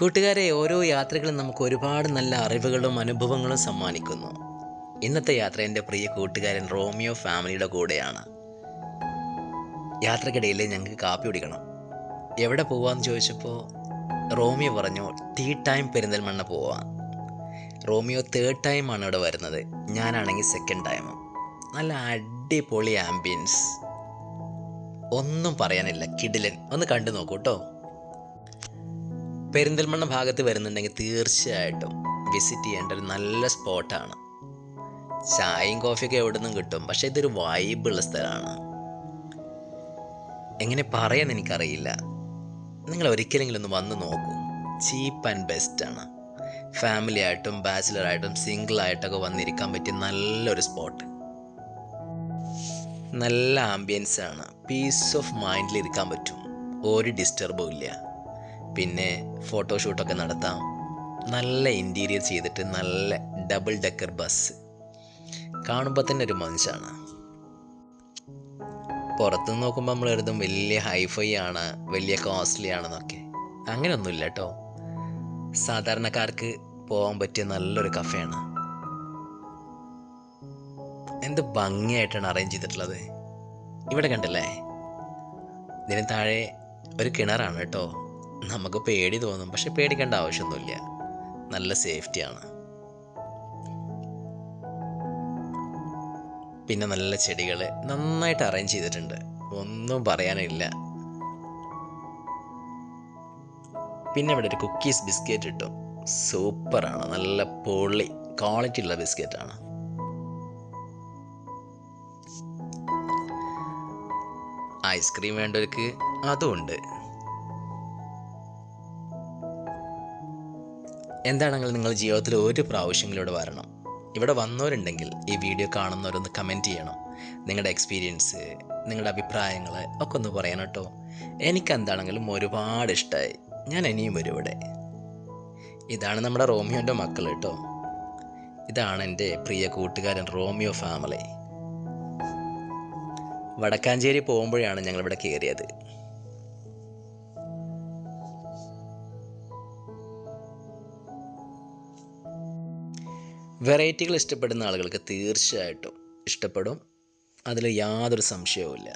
കൂട്ടുകാരെ ഓരോ യാത്രകളും നമുക്ക് ഒരുപാട് നല്ല അറിവുകളും അനുഭവങ്ങളും സമ്മാനിക്കുന്നു. ഇന്നത്തെ യാത്ര എന്റെ പ്രിയ കൂട്ടുകാരൻ റോമിയോ ഫാമിലിയുടെ കൂടെയാണ്. യാത്രക്കിടയിൽ ഞങ്ങൾക്ക് കാപ്പി കുടിക്കണം. എവിടെ പോവാന്ന് ചോദിച്ചപ്പോൾ റോമിയോ പറഞ്ഞു ടീ ടൈം പെരിന്തൽമണ്ണ പോവാം. റോമിയോ തേർഡ് ടൈമാണ് ഇവിടെ വരുന്നത്. ഞാനാണെങ്കിൽ സെക്കൻഡ് ടൈം. നല്ല അടിപൊളി ആംബിയൻസ്. ഒന്നും പറയാനില്ല കിടിലൻ. ഒന്ന് കണ്ടു നോക്കൂ കേട്ടോ പെരിന്തൽമണ്ണ ഭാഗത്ത് വരുന്നുണ്ടെങ്കിൽ തീർച്ചയായിട്ടും വിസിറ്റ് ചെയ്യേണ്ട ഒരു നല്ല സ്പോട്ടാണ് ചായയും കോഫിയൊക്കെ എവിടെ നിന്നും കിട്ടും. പക്ഷെ ഇതൊരു വൈബുള്ള സ്ഥലമാണ്. എങ്ങനെ പറയാൻ എനിക്കറിയില്ല. നിങ്ങൾ ഒരിക്കലെങ്കിലും ഒന്ന് വന്ന് നോക്കൂ. ചീപ്പ് ആൻഡ് ബെസ്റ്റ് ആണ്. ഫാമിലി ആയിട്ടും സിംഗിൾ ആയിട്ടൊക്കെ വന്നിരിക്കാൻ പറ്റിയ നല്ലൊരു സ്പോട്ട് നല്ല ആംബിയൻസ് ആണ്. പീസ് ഓഫ് മൈൻഡിൽ ഇരിക്കാൻ പറ്റും. ഒരു ഡിസ്റ്റർബും ഇല്ല. പിന്നെ ഫോട്ടോഷൂട്ടൊക്കെ നടത്താം. നല്ല ഇന്റീരിയർ ചെയ്തിട്ട് നല്ല ഡബിൾ ഡെക്കർ ബസ് കാണുമ്പോൾ തന്നെ ഒരു മനുഷ്യാണ് പുറത്തു നോക്കുമ്പോൾ നമ്മൾ എഴുതും വലിയ ഹൈഫൈ ആണ് വലിയ കോസ്റ്റ്ലി ആണെന്നൊക്കെ. അങ്ങനെയൊന്നുമില്ല കേട്ടോ സാധാരണക്കാർക്ക് പോകാൻ പറ്റിയ നല്ലൊരു കഫേയാണ് എന്ത് ഭംഗിയായിട്ടാണ് അറേഞ്ച് ചെയ്തിട്ടുള്ളത്. ഇവിടെ കണ്ടല്ലേ? ഇതിന് താഴെ ഒരു കിണറാണ് കേട്ടോ നമുക്ക് പേടി തോന്നും പക്ഷെ പേടിക്കേണ്ട ആവശ്യമൊന്നുമില്ല. നല്ല സേഫ്റ്റിയാണ്. പിന്നെ നല്ല ചെടികൾ നന്നായിട്ട് അറേഞ്ച് ചെയ്തിട്ടുണ്ട്. ഒന്നും പറയാനില്ല. പിന്നെ ഇവിടെ ഒരു കുക്കീസ് ബിസ്ക്കറ്റ് കിട്ടും സൂപ്പറാണ്. നല്ല പൊള്ളി ക്വാളിറ്റി ഉള്ള ബിസ്ക്കറ്റാണ് ഐസ്ക്രീം വേണ്ടവർക്ക് അതുമുണ്ട് എന്താണെങ്കിൽ നിങ്ങൾ ജീവിതത്തിൽ ഒരു പ്രാവശ്യമെങ്കിലും ഇവിടെ വരണം? ഇവിടെ വന്നവരുണ്ടെങ്കിൽ ഈ വീഡിയോ കാണുന്നവരൊന്ന് കമന്റ് ചെയ്യണം. നിങ്ങളുടെ എക്സ്പീരിയൻസ് നിങ്ങളുടെ അഭിപ്രായങ്ങൾ ഒക്കെ ഒന്ന് പറയണം കേട്ടോ. എനിക്കെന്താണെങ്കിലും ഒരുപാട് ഇഷ്ടമായി ഞാൻ ഇനിയും വരും ഇവിടെ. ഇതാണ് നമ്മുടെ റോമിയോന്റെ മക്കൾ കേട്ടോ. ഇതാണ് എന്റെ പ്രിയ കൂട്ടുകാരൻ റോമിയോ ഫാമിലി വടക്കാഞ്ചേരി പോകുമ്പോഴാണ് ഞങ്ങളിവിടെ കയറിയത്. വെറൈറ്റികൾ ഇഷ്ടപ്പെടുന്ന ആളുകൾക്ക് തീർച്ചയായിട്ടും ഇഷ്ടപ്പെടും. അതിൽ യാതൊരു സംശയവുമില്ല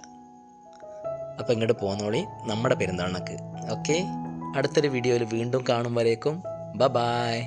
അപ്പോൾ ഇങ്ങോട്ട് പോന്നോളി. നമ്മുടെ പെരുന്നാളിനൊക്കെ ഓക്കെ അടുത്തൊരു വീഡിയോയിൽ വീണ്ടും കാണും വരേക്കും. ബ ബായ്